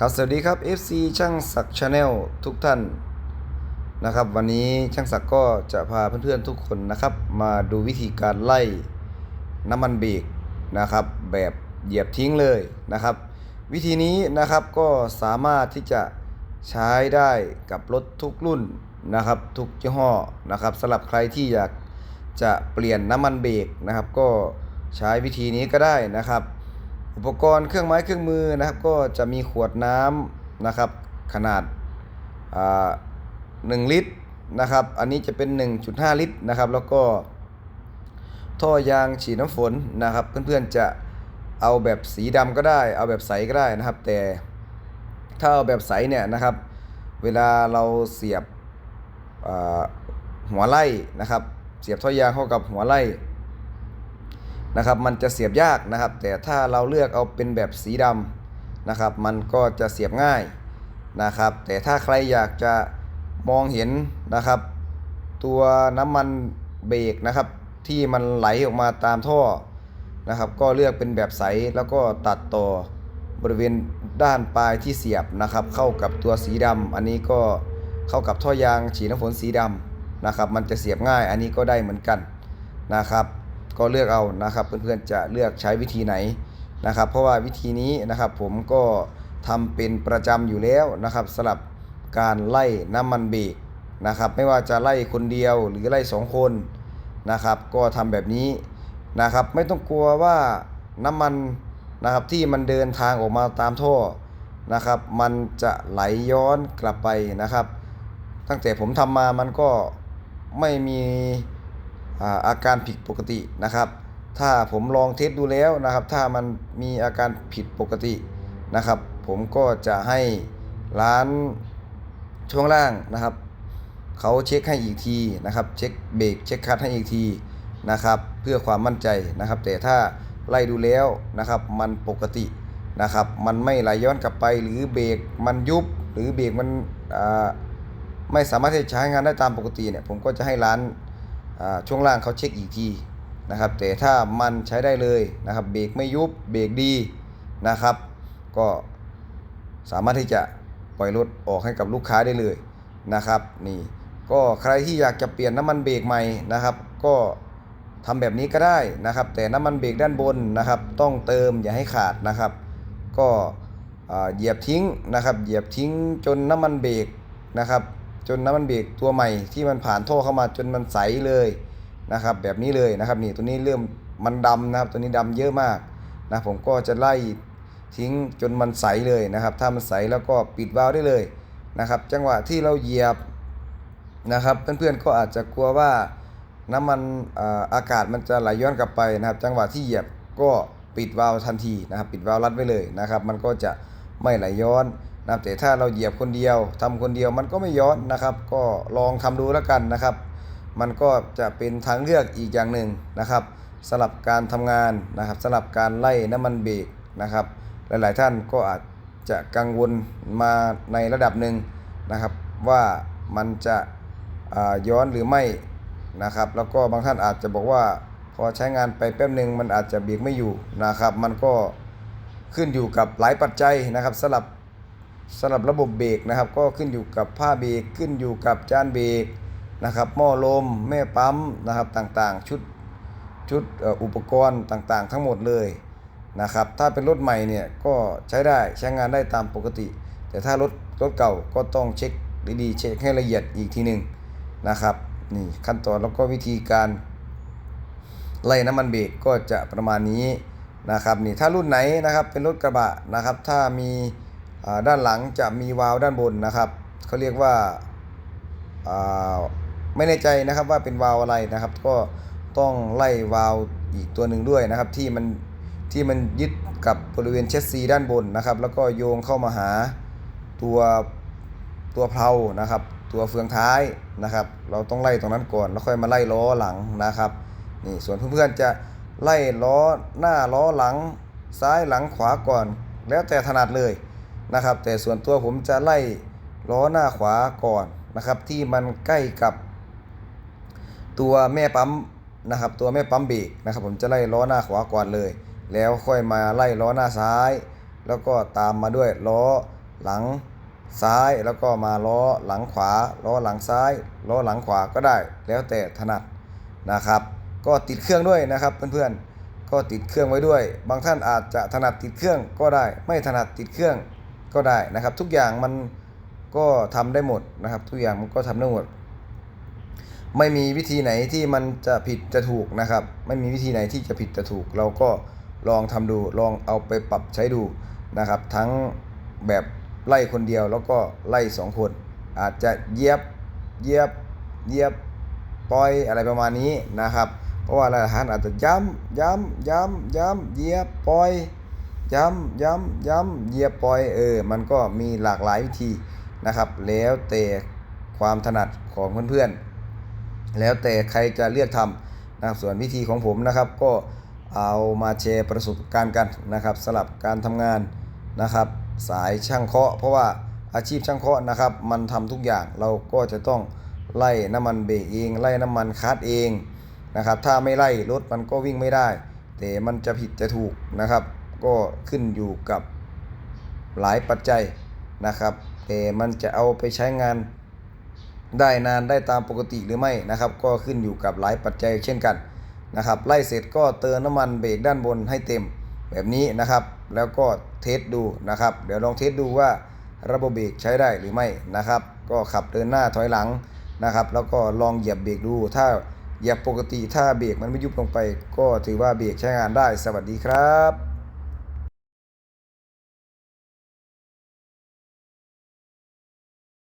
ครับสวัสดีครับ FC ช่างศักดิ์ชาแนลทุกท่านนะครับ วันนี้ช่างศักดิ์ก็จะพาเพื่อนๆทุกคนนะครับ มาดูวิธีการไล่น้ำมันเบรกนะครับ แบบเหยียบทิ้งเลยนะครับ วิธีนี้นะครับก็สามารถที่จะใช้ได้กับรถทุกรุ่นนะครับ ทุกยี่ห้อนะครับสำหรับใครที่อยากจะเปลี่ยนน้ำมันเบรกนะครับ ก็ใช้วิธีนี้ก็ได้นะครับ อุปกรณ์เครื่องไม้เครื่องมือนะครับ ก็จะมีขวดน้ำนะครับ ขนาดอ่า1ลิตรนะครับ อันนี้จะเป็น 1.5 ลิตรนะครับ แล้วก็ ท่อยางฉีดน้ำฝนนะครับ เพื่อนๆจะเอาแบบสีดำก็ได้ เอาแบบใสก็ได้นะครับ แต่ถ้าเอาแบบใสเนี่ยนะครับ เวลาเราเสียบหัวไล่นะครับ เสียบท่อยางเข้ากับหัวไล่ นะครับมันจะเสียบยากนะครับ แต่ถ้าเราเลือกเอาเป็นแบบสีดำนะครับ มันก็จะเสียบง่ายนะครับ แต่ถ้าใครอยากจะมองเห็นนะครับ ตัวน้ำมันเบรกนะครับ ที่มันไหลออกมาตามท่อนะครับ ก็เลือกเป็นแบบใสแล้วก็ตัดต่อบริเวณด้านปลายที่เสียบนะครับ เข้ากับตัวสีดำอันนี้ก็เข้ากับท่อยางฉีดน้ำฝนสีดำนะครับ มันจะเสียบง่ายอันนี้ก็ได้เหมือนกันนะครับ ก็เลือกเอานะครับ เพื่อนๆจะเลือกใช้วิธีไหนนะครับ เพราะว่าวิธีนี้นะครับผมก็ทำเป็นประจำอยู่แล้วนะครับสำหรับการไล่น้ำมันเบรกนะครับ ไม่ว่าจะไล่คนเดียวหรือไล่สองคนนะครับ ก็ทำแบบนี้นะครับ ไม่ต้องกลัวว่าน้ำมันนะครับที่มันเดินทางออกมาตามท่อนะครับ มันจะไหลย้อนกลับไปนะครับ ตั้งแต่ผมทำมามันก็ไม่มี อาการผิดปกตินะครับ ถ้าผมลองเทสดูแล้วนะครับ ถ้ามันมีอาการผิดปกตินะครับ ผมก็จะให้ร้านช่วงล่างนะครับเขาเช็คให้อีกทีนะครับ เช็คเบรกเช็คคัดให้อีกทีนะครับ เพื่อความมั่นใจนะครับ แต่ถ้าไล่ดูแล้วนะครับ มันปกตินะครับ มันไม่ไหลย้อนกลับไป หรือเบรกมันยุบ หรือเบรกมันไม่สามารถที่จะใช้งานได้ตามปกติเนี่ยผมก็จะให้ร้าน ช่วงล่างเขาเช็คอีกทีนะครับ แต่ถ้ามันใช้ได้เลยนะครับ เบรกไม่ยุบ เบรกดีนะครับ ก็สามารถที่จะปล่อยรถออกให้กับลูกค้าได้เลยนะครับนี่ก็ใครที่อยากจะเปลี่ยนน้ำมันเบรกใหม่นะครับ ก็ทำแบบนี้ก็ได้นะครับ แต่น้ำมันเบรกด้านบนนะครับ ต้องเติมอย่าให้ขาดนะครับ ก็เหยียบทิ้งนะครับ เหยียบทิ้งจนน้ำมันเบรกนะครับ จนน้ำมันเบรกตัวใหม่ที่มันผ่านท่อเข้ามาจนมันใสเลยนะครับ แบบนี้เลยนะครับ นี่ตัวนี้เริ่มมันดำนะครับ ตัวนี้ดำเยอะมากนะผมก็จะไล่ทิ้งจนมันใสเลยนะครับ ถ้ามันใสแล้วก็ปิดวาล์วได้เลยนะครับ จังหวะที่เราเหยียบนะครับ เพื่อนๆก็อาจจะกลัวว่าน้ำมันอาอากาศมันจะไหลย้อนกลับไปนะครับ จังหวะที่เหยียบก็ปิดวาล์วทันทีนะครับ ปิดวาล์วรัดไว้เลยนะครับ มันก็จะไม่ไหลย้อน นะครับแต่ถ้าเราเหยียบคนเดียวทำคนเดียวมันก็ไม่ย้อนนะครับ ก็ลองทำดูแล้วกันนะครับ มันก็จะเป็นทางเลือกอีกอย่างหนึ่งนะครับสำหรับการทำงานนะครับสำหรับการไล่น้ำมันเบรกนะครับ หลายๆท่านก็อาจจะกังวลมาในระดับหนึ่งนะครับ ว่ามันจะย้อนหรือไม่นะครับ แล้วก็บางท่านอาจจะบอกว่าพอใช้งานไปแป๊บหนึ่งมันอาจจะเบรกไม่อยู่นะครับ มันก็ขึ้นอยู่กับหลายปัจจัยนะครับสำหรับ สำหรับระบบเบรกนะครับก็ขึ้นอยู่กับผ้าเบรกขึ้นอยู่กับจานเบรกนะครับหม้อลมแม่ปั๊มนะครับต่างๆ ชุดชุดอุปกรณ์ต่างๆ ทั้งหมดเลยนะครับถ้าเป็นรถใหม่เนี่ยก็ใช้ได้ใช้งานได้ตามปกติ แต่ถ้ารถรถเก่าก็ต้องเช็คดีๆเช็คให้ละเอียดอีกทีหนึ่งนะครับนี่ขั้นตอนแล้วก็วิธีการไล่น้ำมันเบรกก็จะประมาณนี้นะครับนี่ถ้ารุ่นไหนนะครับเป็นรถกระบะนะครับถ้ามี ด้านหลังจะมีวาล์วด้านบนนะครับเขาเรียกว่าาไม่แน่ใจนะครับว่าเป็นวาล์วอะไรนะครับ ก็ต้องไล่วาล์วอีกตัวหนึ่งด้วยนะครับที่มันที่มันยึดกับบริเวณเชสซีด้านบนนะครับ แล้วก็โยงเข้ามาหาตัวตัวเพลานะครับ ตัวเฟืองท้ายนะครับ เราต้องไล่ตรงนั้นก่อนแล้วค่อยมาไล่ล้อหลังนะครับนี่ส่วนเพื่อนๆจะไล่ล้อหน้าล้อหลัง ซ้ายหลังขวาก่อน แล้วแต่ถนัดเลย นะครับ แต่ส่วนตัวผมจะไล่ล้อหน้าขวาก่อนนะครับ ที่มันใกล้กับ ตัวแม่ปั๊มนะครับ ตัวแม่ปั๊มเบรกนะครับ ผมจะไล่ล้อหน้าขวาก่อนเลย แล้วค่อยมาไล่ล้อหน้าซ้าย แล้วก็ตามมาด้วยล้อหลังซ้ายแล้วก็มาล้อหลังขวา ล้อหลังซ้าย ล้อหลังขวาก็ได้ แล้วแต่ถนัดนะครับ ก็ติดเครื่องด้วยนะครับเพื่อนๆก็ติดเครื่องไว้ด้วย บางท่านอาจจะถนัดติดเครื่องก็ได้ ไม่ถนัดติดเครื่อง ก็ได้นะครับ ทุกอย่างมันก็ทำได้หมดนะครับ ทุกอย่างมันก็ทำได้หมด ไม่มีวิธีไหนที่มันจะผิดจะถูกนะครับ ไม่มีวิธีไหนที่จะผิดจะถูก เราก็ลองทำดูลองเอาไปปรับใช้ดูนะครับ ทั้งแบบไล่คนเดียวแล้วก็ไล่สองคน อาจจะเย็บเย็บเย็บปล่อยอะไรประมาณนี้นะครับ เพราะว่าหลายท่านอาจจะย้ำย้ำย้ำย้ำเยียบปล่อย ย้ำย้ำย้ำเหยียบปล่อยเออ มันก็มีหลากหลายวิธีนะครับ แล้วแต่ความถนัดของเพื่อนๆ แล้วแต่ใครจะเลือกทำนะครับ ส่วนวิธีของผมนะครับก็เอามาแชร์ประสบการณ์กันนะครับสำหรับการทำงานนะครับ สายช่างเคาะ เพราะว่าอาชีพช่างเคาะนะครับ มันทำทุกอย่างเราก็จะต้องไล่น้ำมันเบรกเองไล่น้ำมันคาร์ดเองนะครับ ถ้าไม่ไล่รถมันก็วิ่งไม่ได้ แต่มันจะผิดจะถูกนะครับ ก็ขึ้นอยู่กับหลายปัจจัยนะครับแต่มันจะเอาไปใช้งานได้นานได้ตามปกติหรือไม่นะครับ ก็ขึ้นอยู่กับหลายปัจจัยเช่นกันนะครับไล่เสร็จก็เติมน้ำมันเบรกด้านบนให้เต็มแบบนี้นะครับ แล้วก็เทสดูนะครับ เดี๋ยวลองเทสดูว่าระบบเบรกใช้ได้หรือไม่นะครับ ก็ขับเดินหน้าถอยหลังนะครับ แล้วก็ลองเหยียบเบรกดู ถ้าเหยียบปกติถ้าเบรกมันไม่ยุบลงไป ก็ถือว่าเบรกใช้งานได้ สวัสดีครับ